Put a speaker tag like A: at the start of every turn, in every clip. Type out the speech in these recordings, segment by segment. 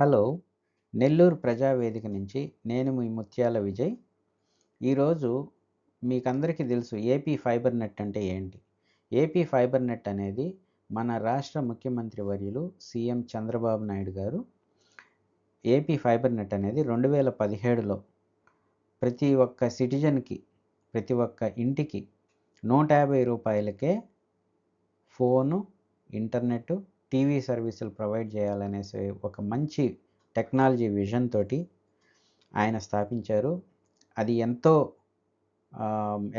A: Hello Nellore Prajavedika నుంచి నేను మీ ముత్యాల విజయ్. ఈరోజు మీకందరికీ తెలుసు ఏపీ ఫైబర్ నెట్ అంటే ఏంటి? ఏపీ ఫైబర్ నెట్ అనేది మన రాష్ట్ర ముఖ్యమంత్రి వర్యులు సీఎం చంద్రబాబు నాయుడు గారు ఏపీ ఫైబర్ నెట్ అనేది రెండు వేల పదిహేడులో ప్రతి ఒక్క సిటిజన్కి ప్రతి ఒక్క ఇంటికి నూట యాభై రూపాయలకే ఫోను ఇంటర్నెట్ టీవీ సర్వీసులు ప్రొవైడ్ చేయాలనేసి ఒక మంచి టెక్నాలజీ విజన్ తోటి ఆయన స్థాపించారు. అది ఎంతో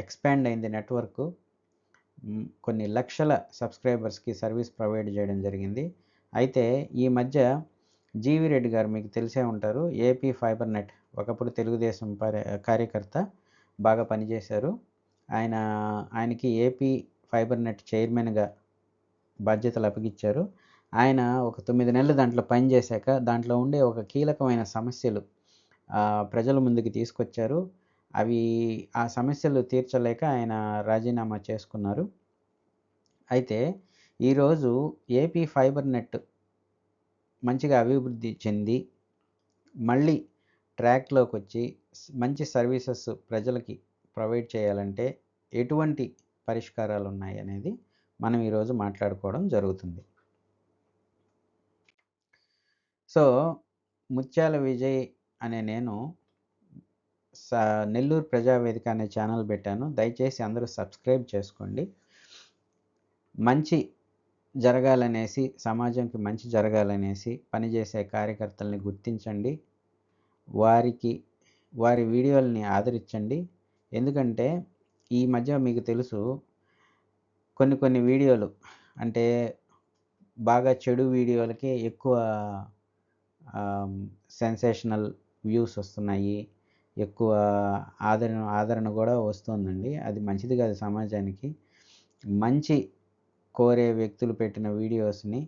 A: ఎక్స్పాండ్ అయింది నెట్వర్క్. కొన్ని లక్షల సబ్స్క్రైబర్స్కి సర్వీస్ ప్రొవైడ్ చేయడం జరిగింది. అయితే ఈ మధ్య జీవి రెడ్డి గారు మీకు తెలిసే ఉంటారు. ఏపీ ఫైబర్ నెట్ ఒకప్పుడు తెలుగుదేశం కార్యకర్త బాగా పనిచేశారు. ఆయన ఆయనకి ఏపీ ఫైబర్ నెట్ చైర్మన్గా బాధ్యతలు అప్పగించారు. ఆయన ఒక తొమ్మిది నెలలు దాంట్లో పనిచేశాక దాంట్లో ఉండే ఒక కీలకమైన సమస్యలు ప్రజల ముందుకు తీసుకొచ్చారు. అవి ఆ సమస్యలు తీర్చలేక ఆయన రాజీనామా చేసుకున్నారు. అయితే ఈరోజు ఏపీ ఫైబర్ నెట్ మంచిగా అభివృద్ధి చెంది మళ్ళీ ట్రాక్లోకి వచ్చి మంచి సర్వీసెస్ ప్రజలకి ప్రొవైడ్ చేయాలంటే ఎటువంటి పరిష్కారాలు ఉన్నాయి అనేది మనం ఈరోజు మాట్లాడుకోవడం జరుగుతుంది. సో ముత్యాల విజయ్ అనే నేను స నెల్లూరు ప్రజావేదిక అనే ఛానల్ పెట్టాను. దయచేసి అందరూ సబ్స్క్రైబ్ చేసుకోండి. మంచి జరగాలనేసి సమాజంకి మంచి జరగాలనేసి పనిచేసే కార్యకర్తల్ని గుర్తించండి. వారికి వారి వీడియోలని ఆదరించండి. ఎందుకంటే ఈ మధ్య మీకు తెలుసు కొన్ని కొన్ని వీడియోలు అంటే బాగా చెడు వీడియోలకి ఎక్కువ సెన్సేషనల్ వ్యూస్ వస్తున్నాయి. ఎక్కువ ఆదరణ ఆదరణ కూడా వస్తుందండి. అది మంచిది కాదు సమాజానికి. మంచి కోరే వ్యక్తులు పెట్టిన వీడియోస్ని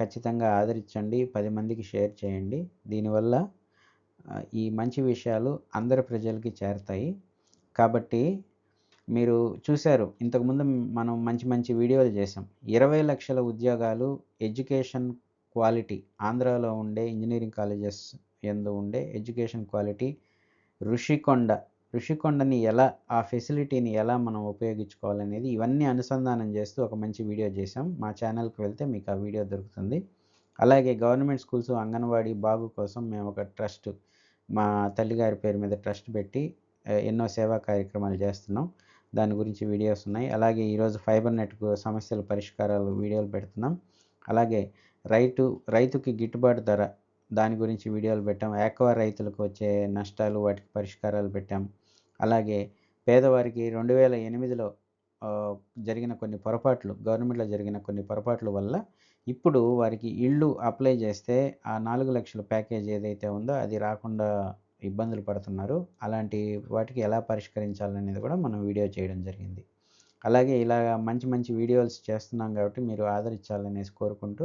A: ఖచ్చితంగా ఆదరించండి. పది మందికి షేర్ చేయండి. దీనివల్ల ఈ మంచి విషయాలు అందరి ప్రజలకి చేరతాయి. కాబట్టి మీరు చూశారు ఇంతకుముందు మనం మంచి మంచి వీడియోలు చేసాం ఇరవై లక్షల ఉద్యోగాలు ఎడ్యుకేషన్ క్వాలిటీ. ఆంధ్రాలో ఉండే ఇంజనీరింగ్ కాలేజెస్ ఎందు ఉండే ఎడ్యుకేషన్ క్వాలిటీ ఋషికొండ. ఋషికొండని ఎలా ఆ ఫెసిలిటీని ఎలా మనం ఉపయోగించుకోవాలనేది ఇవన్నీ అనుసంధానం చేస్తూ ఒక మంచి వీడియో చేసాం మా ఛానల్కి వెళ్తే మీకు ఆ వీడియో దొరుకుతుంది. అలాగే గవర్నమెంట్ స్కూల్స్ అంగన్వాడీ బాగు కోసం మేము ఒక ట్రస్ట్ మా తల్లిగారి పేరు మీద ట్రస్ట్ పెట్టి ఎన్నో సేవా కార్యక్రమాలు చేస్తున్నాం. దాని గురించి వీడియోస్ ఉన్నాయి. అలాగే ఈరోజు ఫైబర్ నెట్కు సమస్యల పరిష్కారాలు వీడియోలు పెడుతున్నాం. అలాగే రైతు రైతుకి గిట్టుబాటు ధర దాని గురించి వీడియోలు పెట్టాం. ఏకవా రైతులకు వచ్చే నష్టాలు వాటికి పరిష్కారాలు పెట్టాం. అలాగే పేదవారికి రెండు వేల ఎనిమిదిలో జరిగిన కొన్ని పొరపాట్లు గవర్నమెంట్లో జరిగిన కొన్ని పొరపాట్ల వల్ల ఇప్పుడు వారికి ఇళ్ళు అప్లై చేస్తే ఆ నాలుగు లక్షల ప్యాకేజ్ ఏదైతే ఉందో అది రాకుండా ఇబ్బందులు పడుతున్నారు. అలాంటి వాటికి ఎలా పరిష్కరించాలనేది కూడా మనం వీడియో చేయడం జరిగింది. అలాగే ఇలా మంచి మంచి వీడియోస్ చేస్తున్నాం కాబట్టి మీరు ఆదరించాలనేసి కోరుకుంటూ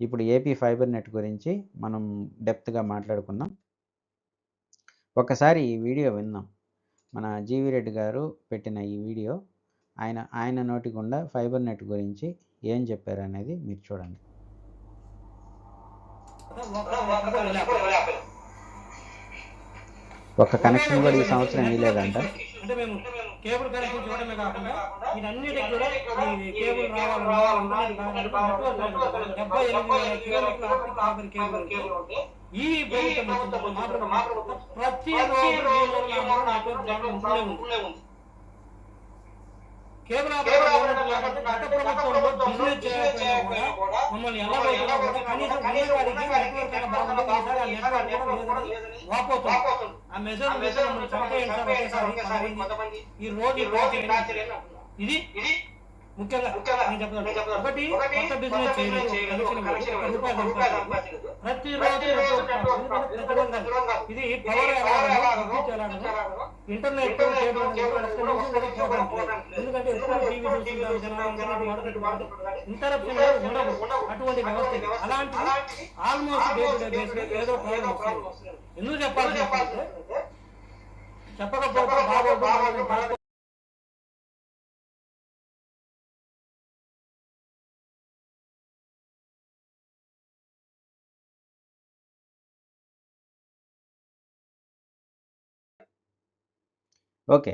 A: ఇప్పుడు ఏపీ ఫైబర్ నెట్ గురించి మనం డెప్త్గా మాట్లాడుకుందాం. ఒకసారి ఈ వీడియో విందాం. మన జీవి రెడ్డి గారు పెట్టిన ఈ వీడియో ఆయన ఆయన నోటి గుండా ఫైబర్ నెట్ గురించి ఏం చెప్పారు అనేది మీరు చూడండి. ఒక కనెక్షన్ కూడా ఈ సంవత్సరం ఇవ్వలేదంట.
B: అంటే మేము కేబుల్ కనెక్షన్ చూడడమే కాకుండా వీటన్నిటికి కూడా ఈ కేబుల్ రావాలన్నా డెబ్బై ఎనిమిది కిలోమీటర్ల ఫైబర్ కేబుల్ ఈ ప్రభుత్వం వచ్చిన మాత్రం ప్రతి రోజు నెట్వర్క్ ఉంటూనే ఉంది కూడా మమ్మల్ని ఎలా కనీసం వాపోతుంది. ఆ ఒకేసారి కొంతమంది ఈ రోజు ఇది ఇది ముఖ్యంగా నేను చెప్తాను ఒకటి కొత్త బిజినెస్ చేయలేదు. కనెక్షన్ ఒక ఇది పవర్ ఎలాగో ఇంటర్నెట్ ఎందుకంటే టీవీ జనాలు ఇంటరప్షన్ ఉండదు అటువంటి వ్యవస్థ అలాంటిది almost day to day base ఏదో ప్రాబ్లం వస్తుంది. ఎందుకు చెప్పాల్సి చెప్పకపోతే బాబు
A: ఓకే.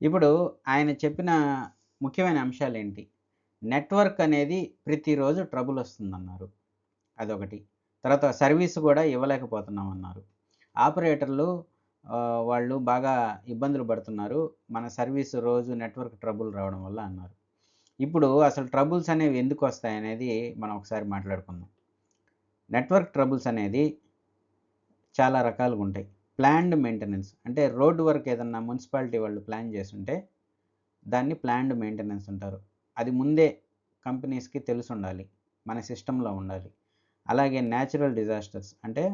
A: ఇప్పుడు ఆయన చెప్పిన ముఖ్యమైన అంశాలు ఏంటి నెట్వర్క్ అనేది ప్రతిరోజు ట్రబుల్ వస్తుందన్నారు. అదొకటి. తర్వాత సర్వీస్ కూడా ఇవ్వలేకపోతున్నాం అన్నారు ఆపరేటర్లు వాళ్ళు బాగా ఇబ్బందులు పడుతున్నారు. మన సర్వీస్ రోజు నెట్వర్క్ ట్రబుల్ రావడం వల్ల అన్నారు. ఇప్పుడు అసలు ట్రబుల్స్ అనేవి ఎందుకు వస్తాయి అనేది మనం ఒకసారి మాట్లాడుకుందాం. నెట్వర్క్ ట్రబుల్స్ అనేది చాలా రకాలుగా ఉంటాయి ప్లాన్డ్ మెయింటెనెన్స్ అంటే రోడ్డు వర్క్ ఏదన్నా మున్సిపాలిటీ వాళ్ళు ప్లాన్ చేస్తుంటే దాన్ని ప్లాన్డ్ మెయింటెనెన్స్ అంటారు. అది ముందే కంపెనీస్‌కి తెలిసుండాలి. మన సిస్టంలో ఉండాలి. అలాగే న్యాచురల్ డిజాస్టర్స్ అంటే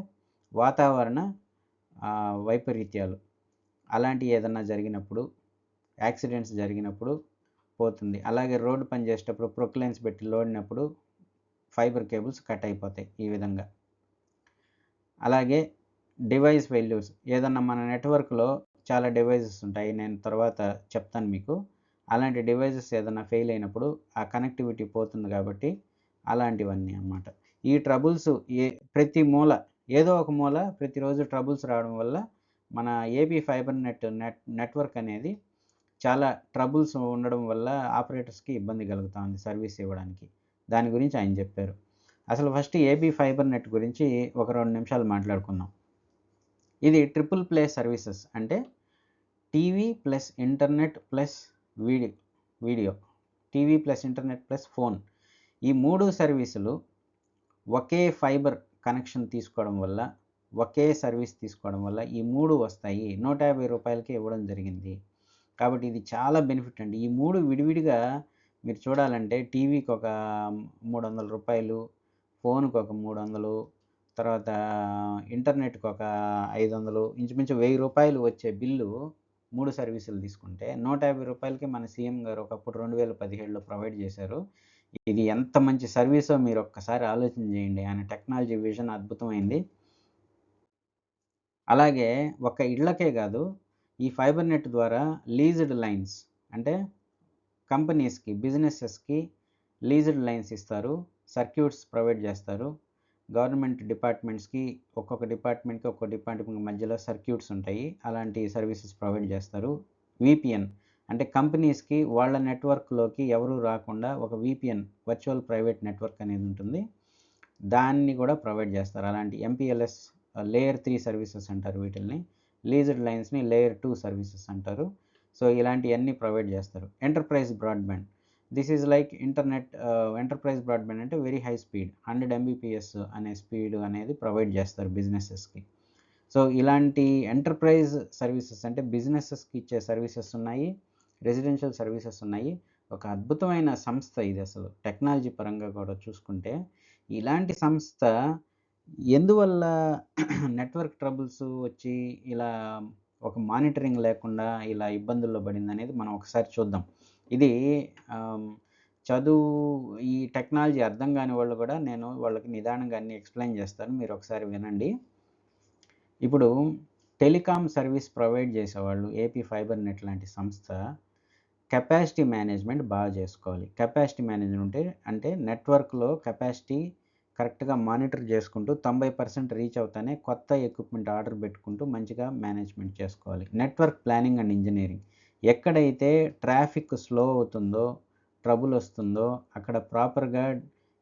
A: వాతావరణ వైపరీత్యాలు. అలాంటివి ఏదన్నా జరిగినప్పుడు, యాక్సిడెంట్స్ జరిగినప్పుడు పోతుంది. అలాగే రోడ్డు పని చేసేటప్పుడు ప్రొక్లైన్స్ పెట్టి లోడినప్పుడు ఫైబర్ కేబుల్స్ కట్ అయిపోతాయి ఈ విధంగా. అలాగే డివైస్ ఫెయిల్యూర్స్ ఏదన్నా మన నెట్వర్క్‌లో చాలా డివైజెస్ ఉంటాయి. నేను తర్వాత చెప్తాను మీకు. అలాంటి డివైజెస్ ఏదన్నా ఫెయిల్ అయినప్పుడు ఆ కనెక్టివిటీ పోతుంది కాబట్టి అలాంటివన్నీ అన్నమాట. ఈ ట్రబుల్స్ ఏ ప్రతి మూల ఏదో ఒక మూల ప్రతిరోజు ట్రబుల్స్ రావడం వల్ల మన AP fiber net net network అనేది చాలా ట్రబుల్స్ ఉండడం వల్ల ఆపరేటర్స్‌కి ఇబ్బంది కలుగుతూ ఉంది సర్వీస్ ఇవ్వడానికి. దాని గురించి ఆయన చెప్పారు. అసలు ఫస్ట్ ఏబీ ఫైబర్ నెట్ గురించి ఒక రెండు నిమిషాలు మాట్లాడుకుందాం. ఇది ట్రిపుల్ ప్లే సర్వీసెస్ అంటే TV plus internet plus video video. TV plus internet plus phone. ఈ మూడు సర్వీసులు ఒకే ఫైబర్ కనెక్షన్ తీసుకోవడం వల్ల, ఒకే సర్వీస్ తీసుకోవడం వల్ల ఈ మూడు వస్తాయి. నూట యాభై రూపాయలకే ఇవ్వడం జరిగింది. కాబట్టి ఇది చాలా బెనిఫిట్ అండి. ఈ మూడు విడివిడిగా మీరు చూడాలంటే టీవీకి ఒక మూడు వందల రూపాయలు ఫోన్‌కి ఒక 300 తర్వాత ఇంటర్నెట్‌కి ఒక 500 ఇంచుమించు వెయ్యి రూపాయలు వచ్చే బిల్లు మూడు సర్వీసులు తీసుకుంటే నూట యాభై రూపాయలకి మన సీఎం గారు ఒకప్పుడు 2017లో ప్రొవైడ్ చేశారు. ఇది ఎంత మంచి సర్వీసో మీరు ఒక్కసారి ఆలోచన చేయండి. ఆయన టెక్నాలజీ విజన్ అద్భుతమైంది. అలాగే ఒక ఇళ్ళకే కాదు ఈ ఫైబర్ నెట్ ద్వారా లీజ్డ్ లైన్స్ అంటే కంపెనీస్‌కి, బిజినెసెస్‌కి లీజ్డ్ లైన్స్ ఇస్తారు. సర్క్యూట్స్ ప్రొవైడ్ చేస్తారు. గవర్నమెంట్ డిపార్ట్మెంట్స్‌కి ఒక్కొక్క డిపార్ట్మెంట్‌కి ఒక్కొక్క డిపార్ట్మెంట్ మధ్యలో సర్క్యూట్స్ ఉంటాయి. అలాంటి సర్వీసెస్ ప్రొవైడ్ చేస్తారు. విపిఎన్ అంటే కంపెనీస్‌కి వాళ్ళ నెట్వర్క్‌లోకి ఎవరు రాకుండా ఒక విపిఎన్ వర్చువల్ ప్రైవేట్ నెట్వర్క్ అనేది ఉంటుంది. దాన్ని కూడా ప్రొవైడ్ చేస్తారు. అలాంటి ఎంపీఎల్ఎస్ లేయర్ త్రీ సర్వీసెస్ అంటారు వీటిల్ని. లీజ్డ్ లైన్స్‌ని లేయర్ టూ సర్వీసెస్ అంటారు. సో ఇలాంటివన్నీ ప్రొవైడ్ చేస్తారు. Enterprise broadband this is like internet enterprise broadband అంటే వెరీ హై స్పీడ్ 100 ఎంబీపీఎస్ అనే స్పీడ్ అనేది ప్రొవైడ్ చేస్తారు బిజినెసెస్‌కి. సో ఇలాంటి ఎంటర్ప్రైజ్ సర్వీసెస్ అంటే బిజినెసెస్‌కి ఇచ్చే సర్వీసెస్ ఉన్నాయి. రెసిడెన్షియల్ సర్వీసెస్ ఉన్నాయి. ఒక అద్భుతమైన సంస్థ ఇది అసలు. టెక్నాలజీ పరంగా కూడా చూసుకుంటే ఇలాంటి సంస్థ ఎందువల్ల నెట్వర్క్ ట్రబుల్స్ వచ్చి ఇలా ఒక మానిటరింగ్ లేకుండా ఇలా ఇబ్బందుల్లో పడింది అనేది మనం ఒకసారి చూద్దాం. ఇది చదువు ఈ టెక్నాలజీ అర్థం కాని వాళ్ళు కూడా నేను వాళ్ళకి నిదానంగా అన్ని ఎక్స్‌ప్లెయిన్ చేస్తాను. మీరు ఒకసారి వినండి. ఇప్పుడు టెలికాం సర్వీస్ ప్రొవైడ్ చేసేవాళ్ళు ఏపీ ఫైబర్ నెట్ లాంటి సంస్థ కెపాసిటీ మేనేజ్‌మెంట్ బాగా చేసుకోవాలి. కెపాసిటీ మేనేజ్‌మెంట్ అంటే అంటే నెట్వర్క్‌లో కెపాసిటీ కరెక్ట్‌గా మానిటర్ చేసుకుంటూ 90% రీచ్ అవుతానే కొత్త ఎక్విప్‌మెంట్ ఆర్డర్ పెట్టుకుంటూ మంచిగా మేనేజ్‌మెంట్ చేసుకోవాలి. నెట్వర్క్ ప్లానింగ్ అండ్ ఇంజనీరింగ్ ఎక్కడైతే ట్రాఫిక్ స్లో అవుతుందో, ట్రబుల్ వస్తుందో అక్కడ ప్రాపర్‌గా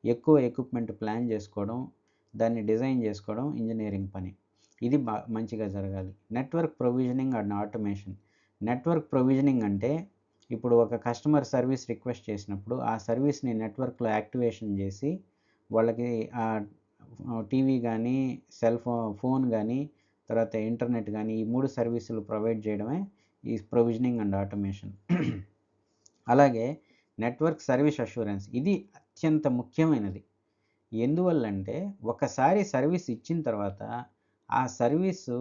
A: ఎక్కువ ఎక్విప్‌మెంట్ ప్లాన్ చేసుకోవడం, దాన్ని డిజైన్ చేసుకోవడం ఇంజనీరింగ్ పని. ఇది బా మంచిగా జరగాలి. Network provisioning and automation. Network provisioning అంటే ఇప్పుడు ఒక కస్టమర్ సర్వీస్ రిక్వెస్ట్ చేసినప్పుడు ఆ సర్వీస్‌ని నెట్వర్క్‌లో యాక్టివేషన్ చేసి వాళ్ళకి ఆ టీవీ కానీ సెల్ ఫోన్ ఫోన్ కానీ తర్వాత ఇంటర్నెట్ కానీ ఈ మూడు సర్వీసులు ప్రొవైడ్ చేయడమే ఈ ప్రొవిజనింగ్ అండ్ ఆటోమేషన్. అలాగే నెట్వర్క్ సర్వీస్ అష్యూరెన్స్ ఇది అత్యంత ముఖ్యమైనది. ఎందువల్లంటే ఒకసారి సర్వీస్ ఇచ్చిన తర్వాత ఆ సర్వీసు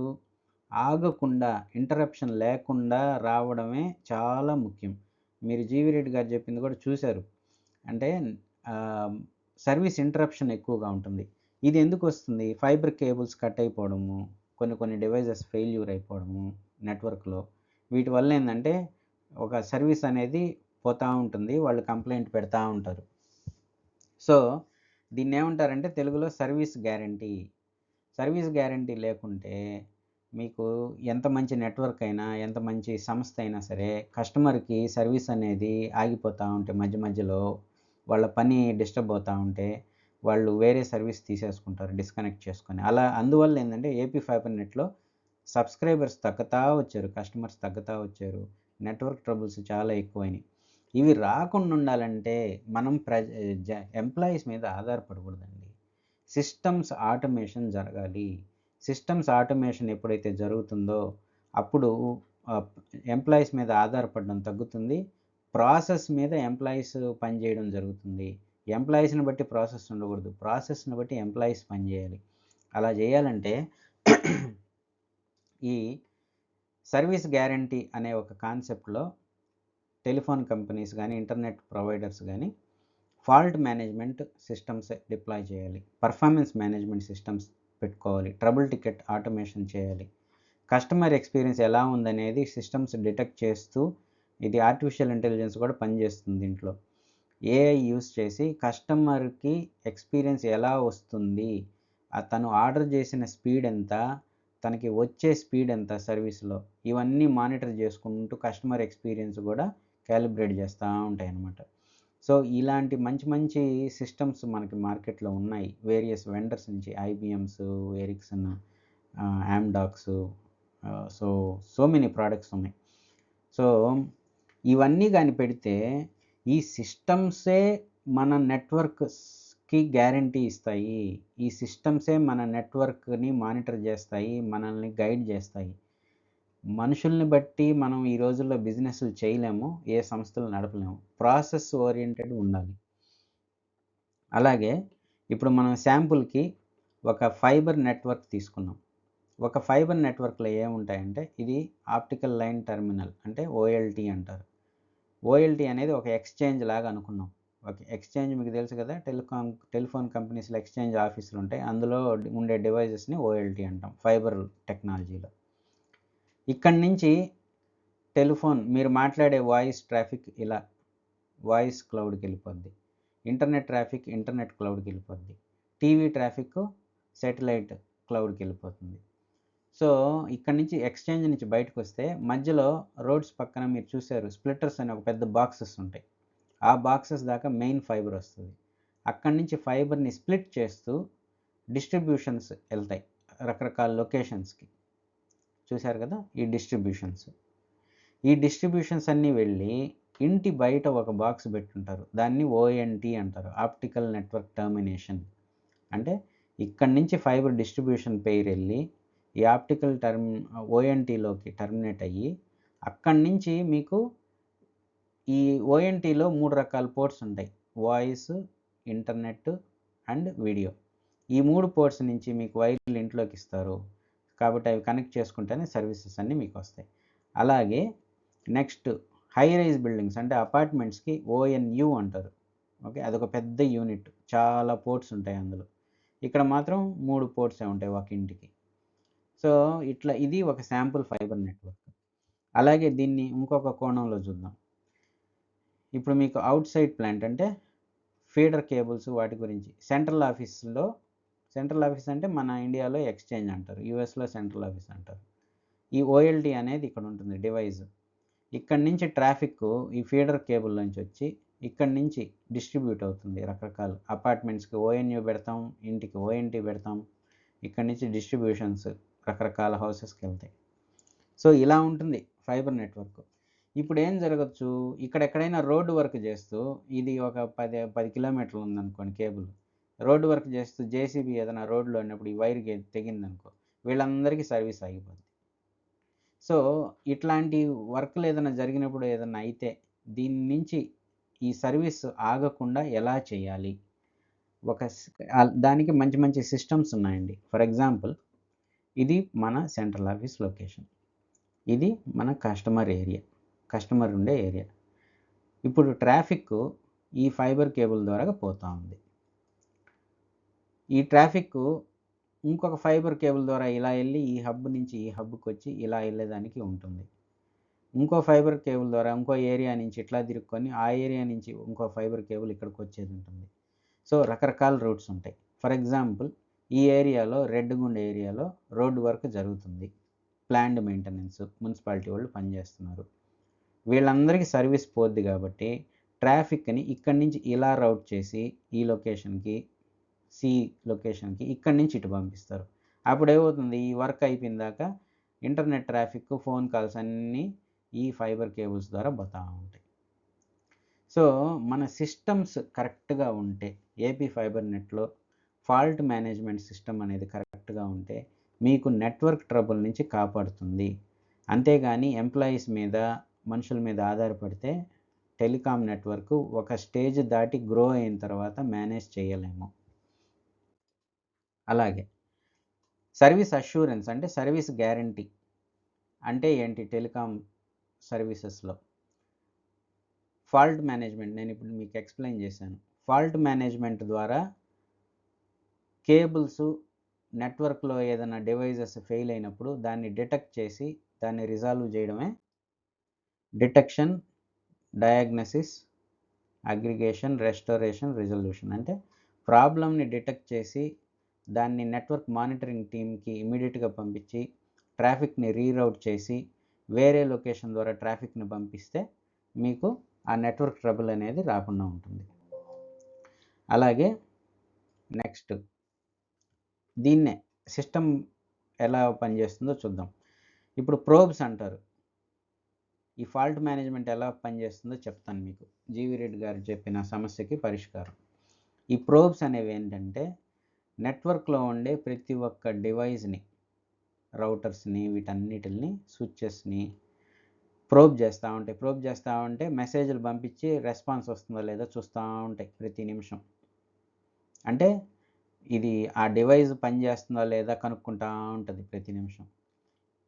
A: ఆగకుండా ఇంటరప్షన్ లేకుండా రావడమే చాలా ముఖ్యం. మీరు జీవీ రెడ్డి గారు చెప్పింది కూడా చూశారు అంటే సర్వీస్ ఇంటరప్షన్ ఎక్కువగా ఉంటుంది. ఇది ఎందుకు వస్తుంది ఫైబర్ కేబుల్స్ కట్ అయిపోవడము, కొన్ని కొన్ని డివైజెస్ ఫెయిల్యూర్ అయిపోవడము నెట్వర్క్‌లో. వీటి వల్ల ఏంటంటే ఒక సర్వీస్ అనేది పోతూ ఉంటుంది. వాళ్ళు కంప్లైంట్ పెడతా ఉంటారు. సో దీన్ని ఏమంటారంటే తెలుగులో సర్వీస్ గ్యారంటీ. సర్వీస్ గ్యారంటీ లేకుంటే మీకు ఎంత మంచి నెట్వర్క్ అయినా ఎంత మంచి సంస్థ అయినా సరే కస్టమర్కి సర్వీస్ అనేది ఆగిపోతూ ఉంటే మధ్య మధ్యలో వాళ్ళ పని డిస్టర్బ్ అవుతూ ఉంటే వాళ్ళు వేరే సర్వీస్ తీసేసుకుంటారు డిస్కనెక్ట్ చేసుకొని అలా అందువల్ల ఏంటంటే ఏపీ ఫైబర్ నెట్లో సబ్స్క్రైబర్స్ తగ్గుతూ వచ్చారు కస్టమర్స్ తగ్గుతూ వచ్చారు నెట్వర్క్ ట్రబుల్స్ చాలా ఎక్కువైనాయి. ఇవి రాకుండా ఉండాలంటే మనం ప్రజ ఎంప్లాయీస్ మీద ఆధారపడకూడదండి. సిస్టమ్స్ ఆటోమేషన్ జరగాలి. సిస్టమ్స్ ఆటోమేషన్ ఎప్పుడైతే జరుగుతుందో అప్పుడు ఎంప్లాయీస్ మీద ఆధారపడడం తగ్గుతుంది. ప్రాసెస్ మీద ఎంప్లాయీస్ పనిచేయడం జరుగుతుంది. ఎంప్లాయీస్ని బట్టి ప్రాసెస్ ఉండకూడదు. ప్రాసెస్ని బట్టి ఎంప్లాయీస్ పనిచేయాలి అలా చేయాలంటే ఈ సర్వీస్ గ్యారంటీ అనే ఒక కాన్సెప్ట్లో టెలిఫోన్ కంపెనీస్ కానీ ఇంటర్నెట్ ప్రొవైడర్స్ కానీ ఫాల్ట్ మేనేజ్మెంట్ సిస్టమ్స్ డిప్లాయ్ చేయాలి. పర్ఫార్మెన్స్ మేనేజ్మెంట్ సిస్టమ్స్ పెట్టుకోవాలి. ట్రబుల్ టికెట్ ఆటోమేషన్ చేయాలి. కస్టమర్ ఎక్స్పీరియన్స్ ఎలా ఉందనేది సిస్టమ్స్ డిటెక్ట్ చేస్తూ ఇది ఆర్టిఫిషియల్ ఇంటెలిజెన్స్ కూడా పనిచేస్తుంది దీంట్లో ఏఐ యూస్ చేసి కస్టమర్కి ఎక్స్పీరియన్స్ ఎలా వస్తుంది తను ఆర్డర్ చేసిన స్పీడ్ ఎంత తనకి వచ్చే స్పీడ్ ఎంత సర్వీస్లో ఇవన్నీ మానిటర్ చేసుకుంటూ కస్టమర్ ఎక్స్పీరియన్స్ కూడా క్యాలిబ్రేట్ చేస్తూ ఉంటాయి అన్నమాట సో ఇలాంటి మంచి మంచి సిస్టమ్స్ మనకి మార్కెట్లో ఉన్నాయి. వేరియస్ వెండర్స్ నుంచి IBMs Ericsson Amdocs so so many products ఉన్నాయి. సో ఇవన్నీ కానీ పెడితే ఈ సిస్టమ్సే మన నెట్వర్క్ కి గ్యారంటీ ఇస్తాయి. ఈ సిస్టమ్సే మన నెట్వర్క్ని మానిటర్ చేస్తాయి మనల్ని గైడ్ చేస్తాయి. మనుషుల్ని బట్టి మనం ఈ రోజుల్లో బిజినెస్లు చేయలేము ఏ సంస్థలు నడపలేము. ప్రాసెస్ ఓరియంటెడ్ ఉండాలి. అలాగే ఇప్పుడు మనం శాంపుల్కి ఒక ఫైబర్ నెట్వర్క్ తీసుకున్నాం. ఒక ఫైబర్ నెట్వర్క్లో ఏముంటాయంటే ఇది ఆప్టికల్ లైన్ టెర్మినల్ అంటే ఓఎల్టీ అంటారు. ఓఎల్టీ అనేది ఒక ఎక్స్చేంజ్ లాగా అనుకున్నాం. ఓకే. ఎక్స్చేంజ్ మీకు తెలుసు కదా టెలికాం టెలిఫోన్ కంపెనీస్లో ఎక్స్చేంజ్ ఆఫీసులు ఉంటాయి. అందులో ఉండే డివైజెస్ని ఓఎల్టీ అంటాం ఫైబర్ టెక్నాలజీలో. ఇక్కడి నుంచి టెలిఫోన్ మీరు మాట్లాడే వాయిస్ ట్రాఫిక్ ఇలా వాయిస్ క్లౌడ్కి వెళ్ళిపోద్ది. ఇంటర్నెట్ ట్రాఫిక్ ఇంటర్నెట్ క్లౌడ్కి వెళ్ళిపోద్ది. టీవీ ట్రాఫిక్ సెటిలైట్ క్లౌడ్కి వెళ్ళిపోతుంది. సో ఇక్కడ నుంచి ఎక్స్చేంజ్ నుంచి బయటకు వస్తే మధ్యలో రోడ్స్ పక్కన మీరు చూసారు స్ప్లిట్టర్స్ అనే ఒక పెద్ద బాక్సెస్ ఉంటాయి. ఆ బాక్సెస్ దాకా మెయిన్ ఫైబర్ వస్తుంది. అక్కడి నుంచి ఫైబర్ని స్ప్లిట్ చేస్తూ డిస్ట్రిబ్యూషన్స్ వెళ్తాయి. రకరకాల లొకేషన్స్కి చూశారు కదా? ఈ డిస్ట్రిబ్యూషన్స్ ఈ డిస్ట్రిబ్యూషన్స్ అన్నీ వెళ్ళి ఇంటి బయట ఒక బాక్స్ పెట్టుంటారు. దాన్ని ఓఎన్టీ అంటారు. ఆప్టికల్ నెట్వర్క్ టర్మినేషన్ అంటే ఇక్కడి నుంచి ఫైబర్ డిస్ట్రిబ్యూషన్ పేరు వెళ్ళి ఈ ఆప్టికల్ టర్మ్ ఓఎన్టీలోకి టర్మినేట్ అయ్యి అక్కడి నుంచి మీకు ఈ ఓఎన్టీలో మూడు రకాల పోర్ట్స్ ఉంటాయి. Voice internet and video. ఈ మూడు పోర్ట్స్ నుంచి మీకు వైర్లు ఇంట్లోకి ఇస్తారు. కాబట్టి అవి కనెక్ట్ చేసుకుంటేనే సర్వీసెస్ అన్నీ మీకు వస్తాయి. అలాగే నెక్స్ట్ హై రైజ్ బిల్డింగ్స్ అంటే అపార్ట్మెంట్స్కి ఓఎన్యూ అంటారు. ఓకే? అదొక పెద్ద యూనిట్. చాలా పోర్ట్స్ ఉంటాయి అందులో. ఇక్కడ మాత్రం మూడు పోర్ట్సే ఉంటాయి ఒక ఇంటికి. సో ఇట్లా ఇది ఒక శాంపుల్ ఫైబర్ నెట్వర్క్. అలాగే దీన్ని ఇంకొక కోణంలో చూద్దాం. ఇప్పుడు మీకు అవుట్ సైడ్ ప్లాంట్ అంటే ఫీడర్ కేబుల్స్ వాటి గురించి. సెంట్రల్ ఆఫీస్లో సెంట్రల్ ఆఫీస్ అంటే మన ఇండియాలో ఎక్స్చేంజ్ అంటారు. యూఎస్లో సెంట్రల్ ఆఫీస్ అంటారు. ఈ ఓఎల్టీ అనేది ఇక్కడ ఉంటుంది డివైజ్ ఇక్కడ నుంచి ట్రాఫిక్ ఈ ఫీడర్ కేబుల్ నుంచి వచ్చి ఇక్కడ నుంచి డిస్ట్రిబ్యూట్ అవుతుంది రకరకాల అపార్ట్మెంట్స్కి ఓఎన్యూ పెడతాం ఇంటికి ఓఎన్టీ పెడతాం. ఇక్కడి నుంచి డిస్ట్రిబ్యూషన్స్ రకరకాల హౌసెస్కి వెళ్తాయి. సో ఇలా ఉంటుంది ఫైబర్ నెట్వర్క్ ఇప్పుడు ఏం జరగచ్చు? ఇక్కడ ఎక్కడైనా రోడ్డు వర్క్ చేస్తూ ఇది ఒక పది పది కిలోమీటర్లు ఉందనుకోండి కేబుల్. రోడ్డు వర్క్ చేస్తూ జేసీబీ ఏదైనా రోడ్లో ఉన్నప్పుడు ఈ వైర్ తెగిందనుకో వీళ్ళందరికీ సర్వీస్ ఆగిపోద్ది. సో ఇట్లాంటి వర్క్లు ఏదైనా జరిగినప్పుడు ఏదైనా అయితే దీని నుంచి ఈ సర్వీస్ ఆగకుండా ఎలా చేయాలి? ఒక దానికి మంచి మంచి సిస్టమ్స్ ఉన్నాయండి. ఫర్ ఎగ్జాంపుల్ ఇది మన సెంట్రల్ ఆఫీస్ లొకేషన్. ఇది మన కస్టమర్ ఏరియా. కస్టమర్ ఉండే ఏరియా. ఇప్పుడు ట్రాఫిక్ ఈ ఫైబర్ కేబుల్ ద్వారా పోతూ ఉంది. ఈ ట్రాఫిక్ ఇంకొక ఫైబర్ కేబుల్ ద్వారా ఇలా వెళ్ళి ఈ హబ్ నుంచి ఈ హబ్కి వచ్చి ఇలా వెళ్ళేదానికి ఉంటుంది. ఇంకో ఫైబర్ కేబుల్ ద్వారా ఇంకో ఏరియా నుంచి ఇట్లా తిరుక్కొని ఆ ఏరియా నుంచి ఇంకో ఫైబర్ కేబుల్ ఇక్కడికి వచ్చేది ఉంటుంది. సో రకరకాల రూట్స్ ఉంటాయి. ఫర్ ఎగ్జాంపుల్ ఈ ఏరియాలో రెడ్గుండ ఏరియాలో రోడ్డు వర్క్ జరుగుతుంది. ప్లాండ్ మెయింటెనెన్స్ మున్సిపాలిటీ వాళ్ళు పనిచేస్తున్నారు. వీళ్ళందరికీ సర్వీస్ పోద్ది కాబట్టి ట్రాఫిక్ని ఇక్కడి నుంచి ఇలా రౌట్ చేసి ఈ లొకేషన్కి సి లొకేషన్కి ఇక్కడి నుంచి ఇటు పంపిస్తారు. అప్పుడు ఏమవుతుంది? ఈ వర్క్ అయిపోయిన దాకా ఇంటర్నెట్ ట్రాఫిక్ ఫోన్ కాల్స్ అన్నీ ఈ ఫైబర్ కేబుల్స్ ద్వారా పోతూ ఉంటాయి. సో మన సిస్టమ్స్ కరెక్ట్గా ఉంటే ఏపీ ఫైబర్ నెట్లో ఫాల్ట్ మేనేజ్మెంట్ సిస్టమ్ అనేది కరెక్ట్గా ఉంటే మీకు నెట్వర్క్ ట్రబుల్ నుంచి కాపాడుతుంది. అంతేగాని ఎంప్లాయీస్ మీద మనుషుల మీద ఆధారపడితే టెలికాం నెట్వర్క్ ఒక స్టేజ్ దాటి గ్రో అయిన తర్వాత మేనేజ్ చేయలేము. అలాగే సర్వీస్ అష్యూరెన్స్ అంటే సర్వీస్ గ్యారంటీ అంటే ఏంటి టెలికాం సర్వీసెస్లో? ఫాల్ట్ మేనేజ్మెంట్ నేను ఇప్పుడు మీకు ఎక్స్ప్లెయిన్ చేశాను. ఫాల్ట్ మేనేజ్మెంట్ ద్వారా కేబుల్స్ నెట్వర్క్లో ఏదైనా డివైజెస్ ఫెయిల్ అయినప్పుడు దాన్ని డిటెక్ట్ చేసి దాన్ని రిజాల్వ్ చేయడమే detection diagnosis aggregation restoration resolution. అంటే ప్రాబ్లమ్ని డిటెక్ట్ చేసి దాన్ని నెట్వర్క్ మానిటరింగ్ టీమ్కి ఇమీడియట్గా పంపించి ట్రాఫిక్ని రీరౌట్ చేసి వేరే లొకేషన్ ద్వారా ట్రాఫిక్ని పంపిస్తే మీకు ఆ నెట్వర్క్ ట్రబుల్ అనేది రాకుండా ఉంటుంది. అలాగే నెక్స్ట్ దీన్నే సిస్టమ్ ఎలా పనిచేస్తుందో చూద్దాం. ఇప్పుడు ప్రోబ్స్ అంటారు. ఈ ఫాల్ట్ మేనేజ్మెంట్ ఎలా పనిచేస్తుందో చెప్తాను మీకు. జీవి రెడ్డి గారు చెప్పిన సమస్యకి పరిష్కారం. ఈ ప్రోబ్స్ అనేవి ఏంటంటే నెట్వర్క్లో ఉండే ప్రతి ఒక్క డివైస్ని రౌటర్స్ని వీటన్నిటిని స్విచ్చెస్ని ప్రోబ్ చేస్తూ ఉంటాయి. ప్రోబ్ చేస్తూ ఉంటే మెసేజ్లు పంపించి రెస్పాన్స్ వస్తుందో లేదో చూస్తూ ఉంటాయి ప్రతి నిమిషం. అంటే ఇది ఆ డివైస్ పనిచేస్తుందో లేదా కనుక్కుంటా ఉంటుంది ప్రతి నిమిషం.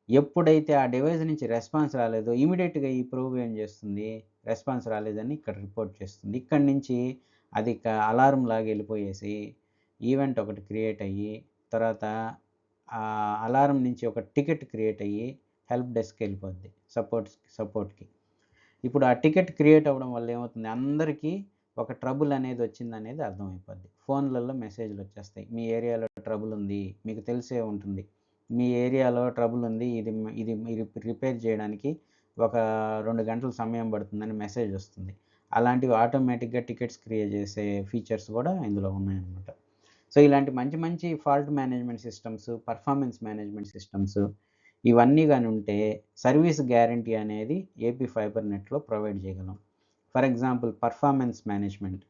A: ఎప్పుడైతే ఆ డివైస్ నుంచి రెస్పాన్స్ రాలేదో ఇమీడియట్గా ఈ ప్రోబ్ ఏం చేస్తుంది? రెస్పాన్స్ రాలేదని ఇక్కడ రిపోర్ట్ చేస్తుంది. ఇక్కడి నుంచి అది అలారం లాగా వెళ్ళిపోయేసి ఈవెంట్ ఒకటి క్రియేట్ అయ్యి తర్వాత ఆ అలారం నుంచి ఒక టికెట్ క్రియేట్ అయ్యి హెల్ప్ డెస్క్ వెళ్ళిపోద్ది సపోర్ట్ సపోర్ట్కి. ఇప్పుడు ఆ టికెట్ క్రియేట్ అవ్వడం వల్ల ఏమవుతుంది? అందరికీ ఒక ట్రబుల్ అనేది వచ్చింది అనేది అర్థమైపోద్ది. ఫోన్లలో మెసేజ్లు వచ్చేస్తాయి. మీ ఏరియాలో ట్రబుల్ ఉంది మీకు తెలిసే ఉంటుంది. మీ ఏరియాలో ట్రబుల్ ఉంది. ఇది ఇది మీరు రిపేర్ చేయడానికి ఒక రెండు గంటల సమయం పడుతుందని మెసేజ్ వస్తుంది. అలాంటివి ఆటోమేటిక్గా టికెట్స్ క్రియేట్ చేసే ఫీచర్స్ కూడా ఇందులో ఉన్నాయన్నమాట. సో ఇలాంటి మంచి మంచి fault management systems performance management systems ఇవన్నీ కానీ ఉంటే సర్వీస్ గ్యారంటీ అనేది ఏపీ ఫైబర్ నెట్లో ప్రొవైడ్ చేయగలం. For example performance management.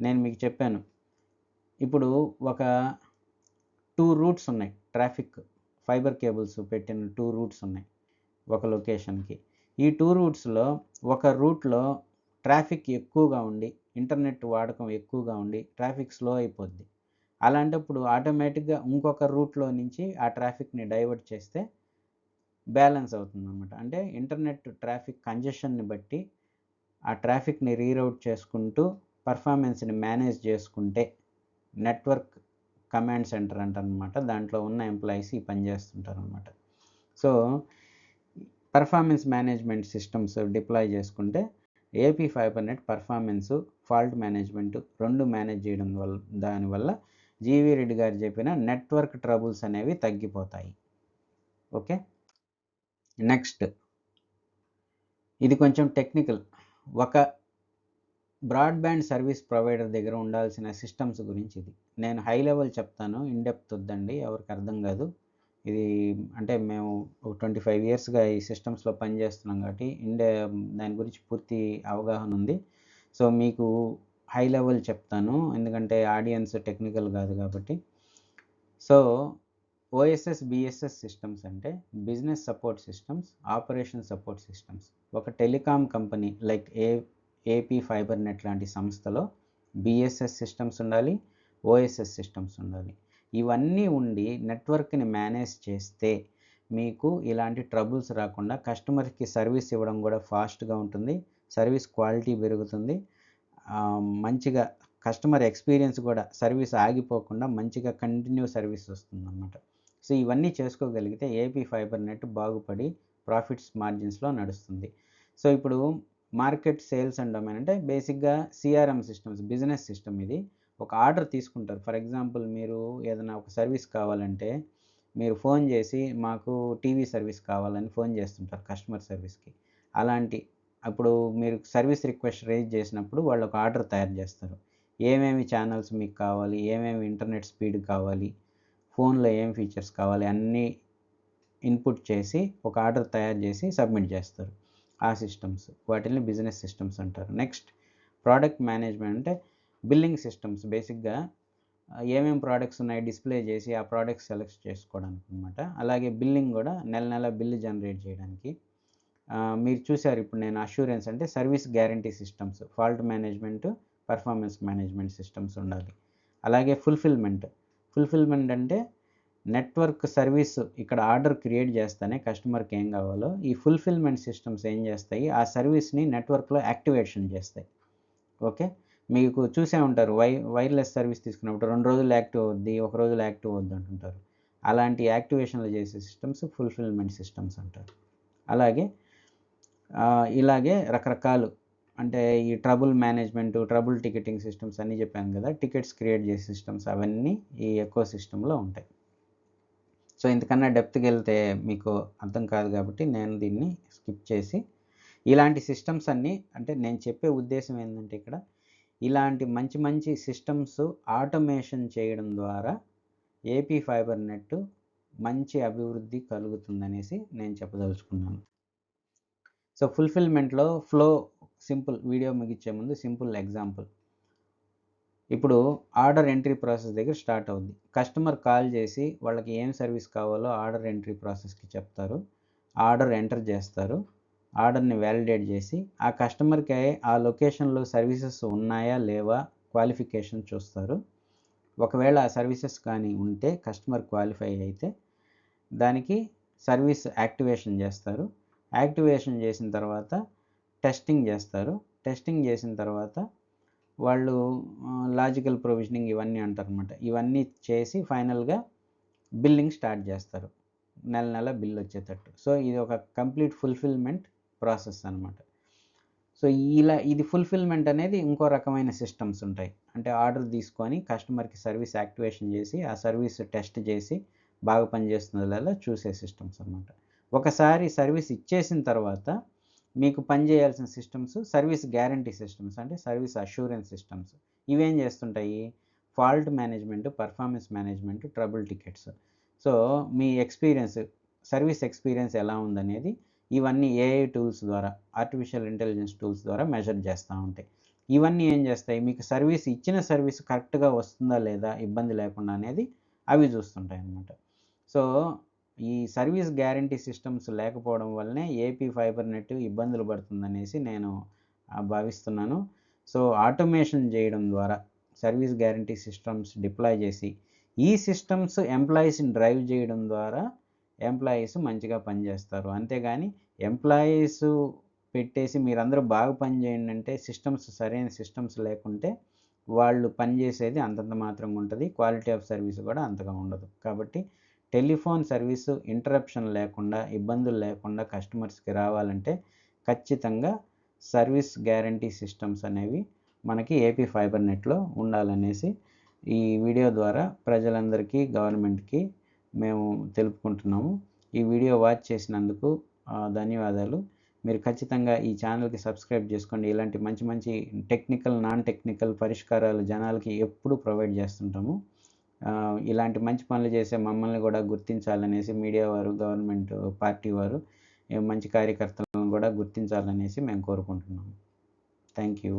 A: నేను మీకు చెప్పాను. ఇప్పుడు ఒక టూ రూట్స్ ఉన్నాయి. ట్రాఫిక్ ఫైబర్ కేబుల్స్ పెట్టిన టూ రూట్స్ ఉన్నాయి ఒక లొకేషన్కి. ఈ టూ రూట్స్లో ఒక రూట్లో ట్రాఫిక్ ఎక్కువగా ఉండి ఇంటర్నెట్ వాడకం ఎక్కువగా ఉండి ట్రాఫిక్ స్లో అయిపోద్ది. అలాంటప్పుడు ఆటోమేటిక్గా ఇంకొక రూట్లో నుంచి ఆ ట్రాఫిక్ని డైవర్ట్ చేస్తే బ్యాలెన్స్ అవుతుంది అనమాట అంటే ఇంటర్నెట్ ట్రాఫిక్ కంజెషన్ని బట్టి ఆ ట్రాఫిక్ని రీరౌట్ చేసుకుంటూ పర్ఫార్మెన్స్ని మేనేజ్ చేసుకుంటే నెట్వర్క్ కమాండ్ సెంటర్ అంటారనమాట. దాంట్లో ఉన్న ఎంప్లాయీస్ ఈ పని చేస్తుంటారు అనమాట so performance management systems deploy చేసుకుంటే AP fiber net performance fault management రెండు మేనేజ్ చేయడం వల్ల దానివల్ల జీవీ రెడ్డి గారు చెప్పిన నెట్వర్క్ ట్రబుల్స్ అనేవి తగ్గిపోతాయి. ఓకే? నెక్స్ట్. ఇది కొంచెం టెక్నికల్. ఒక బ్రాడ్బ్యాండ్ సర్వీస్ ప్రొవైడర్ దగ్గర ఉండాల్సిన సిస్టమ్స్ గురించి ఇది. నేను హై లెవెల్ చెప్తాను ఇన్డెప్త్ వద్దండి ఎవరికి అర్థం కాదు. ఇది అంటే మేము ఒక ట్వంటీ ఫైవ్ ఇయర్స్గా ఈ సిస్టమ్స్లో పనిచేస్తున్నాం కాబట్టి ఇండే దాని గురించి పూర్తి అవగాహన ఉంది. సో మీకు హై లెవెల్ చెప్తాను ఎందుకంటే ఆడియన్స్ టెక్నికల్ కాదు కాబట్టి. సో ఓఎస్ఎస్ బిఎస్ఎస్ సిస్టమ్స్ అంటే business support systems operation support systems. ఒక telecom company like a AP fibre net లాంటి సంస్థలో బిఎస్ఎస్ సిస్టమ్స్ ఉండాలి ఓఎస్ఎస్ సిస్టమ్స్ ఉండాలి. ఇవన్నీ ఉండి నెట్వర్క్ని మేనేజ్ చేస్తే మీకు ఇలాంటి ట్రబుల్స్ రాకుండా కస్టమర్కి సర్వీస్ ఇవ్వడం కూడా ఫాస్ట్గా ఉంటుంది సర్వీస్ క్వాలిటీ పెరుగుతుంది. మంచిగా కస్టమర్ ఎక్స్పీరియన్స్ కూడా సర్వీస్ ఆగిపోకుండా మంచిగా కంటిన్యూ సర్వీస్ వస్తుంది అన్నమాట సో ఇవన్నీ చేసుకోగలిగితే ఏపీ ఫైబర్ నెట్ బాగుపడి ప్రాఫిట్స్ మార్జిన్స్లో నడుస్తుంది. సో ఇప్పుడు మార్కెట్ సేల్స్ అండ్ డొమైన్ అంటే బేసిక్గా సిఆర్ఎం సిస్టమ్స్ బిజినెస్ సిస్టమ్ ఇది. ఒక ఆర్డర్ తీసుకుంటారు. ఫర్ ఎగ్జాంపుల్ మీరు ఏదైనా ఒక సర్వీస్ కావాలంటే మీరు ఫోన్ చేసి మాకు టీవీ సర్వీస్ కావాలని ఫోన్ చేస్తుంటారు కస్టమర్ సర్వీస్కి. అలాంటి అప్పుడు మీరు సర్వీస్ రిక్వెస్ట్ రేజ్ చేసినప్పుడు వాళ్ళు ఒక ఆర్డర్ తయారు చేస్తారు. ఏమేమి ఛానల్స్ మీకు కావాలి? ఏమేమి ఇంటర్నెట్ స్పీడ్ కావాలి? ఫోన్లో ఏం ఫీచర్స్ కావాలి? అన్నీ ఇన్పుట్ చేసి ఒక ఆర్డర్ తయారు చేసి సబ్మిట్ చేస్తారు. ఆ సిస్టమ్స్ వాటిని బిజినెస్ సిస్టమ్స్ అంటారు. నెక్స్ట్ ప్రోడక్ట్ మేనేజ్మెంట్ అంటే బిల్లింగ్ సిస్టమ్స్. బేసిక్గా ఏమేమి ప్రోడక్ట్స్ ఉన్నాయి డిస్ప్లే చేసి ఆ ప్రోడక్ట్స్ సెలెక్ట్ చేసుకోవడానికి అనమాట అలాగే బిల్లింగ్ కూడా నెల నెల బిల్లు జనరేట్ చేయడానికి. మీరు చూసారు ఇప్పుడు నేను అష్యూరెన్స్ అంటే service guarantee systems fault management performance management systems ఉండాలి. అలాగే ఫుల్ఫిల్మెంట్. ఫుల్ఫిల్మెంట్ అంటే నెట్వర్క్ సర్వీస్ ఇక్కడ ఆర్డర్ క్రియేట్ చేస్తేనే కస్టమర్కి ఏం కావాలో ఈ ఫుల్ఫిల్మెంట్ సిస్టమ్స్ ఏం చేస్తాయి ఆ సర్వీస్ని నెట్వర్క్లో యాక్టివేషన్ చేస్తాయి. ఓకే? మీకు చూసే ఉంటారు వై వైర్లెస్ సర్వీస్ తీసుకున్నప్పుడు రెండు రోజులు యాక్టివ్ అవుద్ది ఒక రోజులో యాక్టివ్ అవుద్ది అంటుంటారు. అలాంటి యాక్టివేషన్లు చేసే సిస్టమ్స్ ఫుల్ఫిల్మెంట్ సిస్టమ్స్ అంటారు. అలాగే ఇలాగే రకరకాలు అంటే ఈ trouble management trouble ticketing systems అన్నీ చెప్పాను కదా టికెట్స్ క్రియేట్ చేసే సిస్టమ్స్ అవన్నీ ఈ ఎకో సిస్టంలో ఉంటాయి. సో ఇంతకన్నా డెప్త్కి వెళ్తే మీకు అర్థం కాదు కాబట్టి నేను దీన్ని స్కిప్ చేసి ఇలాంటి సిస్టమ్స్ అన్నీ అంటే నేను చెప్పే ఉద్దేశం ఏంటంటే ఇక్కడ ఇలాంటి మంచి మంచి సిస్టమ్స్ ఆటోమేషన్ చేయడం ద్వారా ఏపీ ఫైబర్ నెట్ మంచి అభివృద్ధి కలుగుతుందనేసి నేను చెప్పదలుచుకున్నాను. సో ఫుల్ఫిల్మెంట్లో ఫ్లో సింపుల్ వీడియో ముగించే ముందు సింపుల్ ఎగ్జాంపుల్. ఇప్పుడు ఆర్డర్ ఎంట్రీ ప్రాసెస్ దగ్గర స్టార్ట్ అవుద్ది. కస్టమర్ కాల్ చేసి వాళ్ళకి ఏం సర్వీస్ కావాలో ఆర్డర్ ఎంట్రీ ప్రాసెస్కి చెప్తారు. ఆర్డర్ ఎంటర్ చేస్తారు. ఆర్డర్ని వ్యాలిడేట్ చేసి ఆ కస్టమర్కి ఆ లొకేషన్లో సర్వీసెస్ ఉన్నాయా లేవా క్వాలిఫికేషన్ చూస్తారు. ఒకవేళ ఆ సర్వీసెస్ కానీ ఉంటే కస్టమర్ క్వాలిఫై అయితే దానికి సర్వీస్ యాక్టివేషన్ చేస్తారు. యాక్టివేషన్ చేసిన తర్వాత టెస్టింగ్ చేస్తారు. టెస్టింగ్ చేసిన తర్వాత వాళ్ళు లాజికల్ ప్రొవిజనింగ్ ఇవన్నీ అంటారు అనమాట ఇవన్నీ చేసి ఫైనల్గా బిల్లింగ్ స్టార్ట్ చేస్తారు. నెల నెల బిల్ వచ్చేటట్టు. సో ఇది ఒక కంప్లీట్ ఫుల్ఫిల్మెంట్ ప్రాసెస్ అనమాట సో ఇలా ఇది ఫుల్ఫిల్మెంట్ అనేది ఇంకో రకమైన సిస్టమ్స్ ఉంటాయి. అంటే ఆర్డర్ తీసుకొని కస్టమర్కి సర్వీస్ యాక్టివేషన్ చేసి ఆ సర్వీస్ టెస్ట్ చేసి బాగా పనిచేస్తుందో చూసే సిస్టమ్స్ అనమాట ఒకసారి సర్వీస్ ఇచ్చేసిన తర్వాత మీకు పనిచేయాల్సిన సిస్టమ్స్ సర్వీస్ గ్యారంటీ సిస్టమ్స్ అంటే సర్వీస్ అష్యూరెన్స్ సిస్టమ్స్ ఇవేం చేస్తుంటాయి? Fault management performance management trouble tickets. So మీ ఎక్స్పీరియన్స్ సర్వీస్ ఎక్స్పీరియన్స్ ఎలా ఉందనేది ఇవన్నీ ఏఐ టూల్స్ ద్వారా ఆర్టిఫిషియల్ ఇంటెలిజెన్స్ టూల్స్ ద్వారా మెజర్ చేస్తూ ఉంటాయి. ఇవన్నీ ఏం చేస్తాయి? మీకు సర్వీస్ ఇచ్చిన సర్వీస్ కరెక్ట్గా వస్తుందా లేదా? ఇబ్బంది లేకుండా అనేది అవి చూస్తుంటాయి అన్నమాట సో ఈ సర్వీస్ గ్యారంటీ సిస్టమ్స్ లేకపోవడం వల్లనే ఏపీ ఫైబర్ నెట్ ఇబ్బందులు పడుతుందనేసి నేను భావిస్తున్నాను. సో ఆటోమేషన్ చేయడం ద్వారా సర్వీస్ గ్యారంటీ సిస్టమ్స్ డిప్లాయ్ చేసి ఈ సిస్టమ్స్ ఎంప్లాయీస్ని డ్రైవ్ చేయడం ద్వారా ఎంప్లాయీస్ మంచిగా పనిచేస్తారు. అంతేగాని ఎంప్లాయీస్ పెట్టేసి మీరందరూ బాగా పనిచేయండి అంటే సిస్టమ్స్ సరైన సిస్టమ్స్ లేకుంటే వాళ్ళు పనిచేసేది అంతంత మాత్రంగా ఉంటుంది. క్వాలిటీ ఆఫ్ సర్వీస్ కూడా అంతగా ఉండదు. కాబట్టి టెలిఫోన్ సర్వీసు ఇంటరప్షన్ లేకుండా ఇబ్బందులు లేకుండా కస్టమర్స్కి రావాలంటే ఖచ్చితంగా సర్వీస్ గ్యారంటీ సిస్టమ్స్ అనేవి మనకి ఏపీ ఫైబర్ నెట్లో ఉండాలనేసి ఈ వీడియో ద్వారా ప్రజలందరికీ గవర్నమెంట్కి మేము తెలుపుకుంటున్నాము. ఈ వీడియో వాచ్ చేసినందుకు ధన్యవాదాలు. మీరు ఖచ్చితంగా ఈ ఛానల్కి సబ్స్క్రైబ్ చేసుకోండి. ఇలాంటి మంచి మంచి టెక్నికల్ నాన్ టెక్నికల్ పరిష్కారాలు జనాలకి ఎప్పుడూ ప్రొవైడ్ చేస్తుంటాము. ఇలాంటి మంచి పనులు చేసే మమ్మల్ని కూడా గుర్తించాలనేసి మీడియా వారు గవర్నమెంట్ పార్టీ వారు మంచి కార్యకర్తలను కూడా గుర్తించాలనేసి మేము కోరుకుంటున్నాము. Thank you.